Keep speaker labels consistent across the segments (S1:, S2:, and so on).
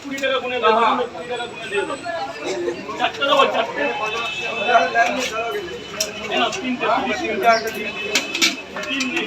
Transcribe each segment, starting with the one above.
S1: কুড়ি টাকা গুনে কুড়ি টাকা গুনে দিয়ে দাও। চারটে দেবো, চারটে। তিনটে, তিন দিন।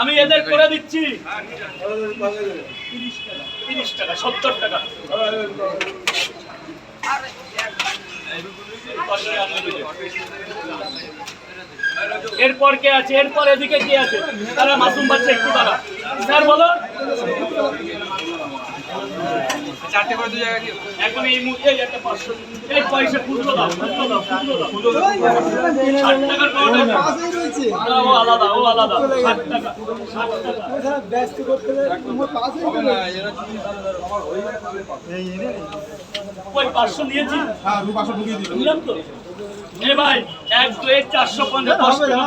S1: আমি এদের করে দিচ্ছি। তিরিশ টাকা সত্তর টাকা এরপর কে আছে? এরপর এদিকে কে আছে? তারা মাসুম বাচ্চা একটু তারা। স্যার, বলো।
S2: চারটে করে দু জায়গায় দিও
S1: এখন এই মুহূর্তে একটা পাঁচশো এই পয়সা খুচরো দাও খুচরো দাও খুচরো দাও। ষাট টাকার পাউডার ও আলাদা ও আলাদা ষাট টাকা ষাট টাকা।
S2: হবে না এরা
S1: ওই পাঁচশো নিয়েছি। নিলাম তো। এ ভাই এক দু এক চারশো পঞ্চাশ দশ টাকা।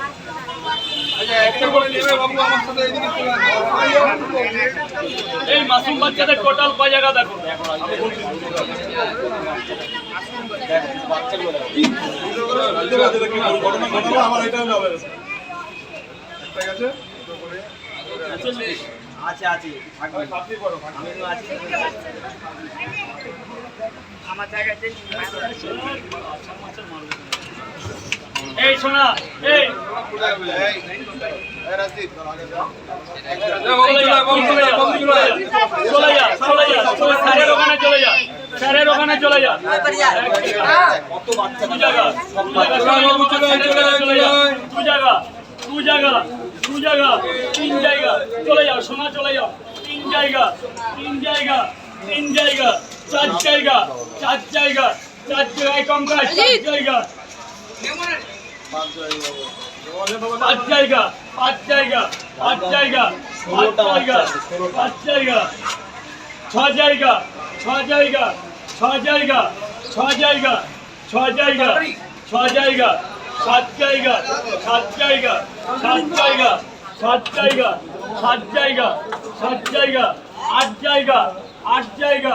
S2: আচ্ছা আমার।
S1: এই মাসুম বাচ্চাদের টোটাল কয় জায়গা দেখো?
S3: আছে আছে থাকবে। আমিও আছি।
S1: এই শোনা এই।
S2: চলে
S1: যা চলে যা স্যারের ওখানে চলে যা স্যারের ওখানে চলে যা। দু জায়গা। দু জায়গা দু জায়গা দু জায়গা তিন জায়গা। চলে যাও সোনা চলে যাও। তিন জায়গা তিন জায়গা তিন জায়গা চার জায়গা চার জায়গা চার জায়গায় কম কাজ চার জায়গা। পাঁচ জায়গা পাঁচ জায়গা পাঁচ জায়গা পাঁচ জায়গা পাঁচ জায়গা ছ জায়গা ছ জায়গা ছ জায়গা ছ জায়গা ছ জায়গা ছ জায়গা সাত জায়গা সাত জায়গা সাত জায়গা সাত জায়গা সাত জায়গা সাত জায়গা আট জায়গা আট জায়গা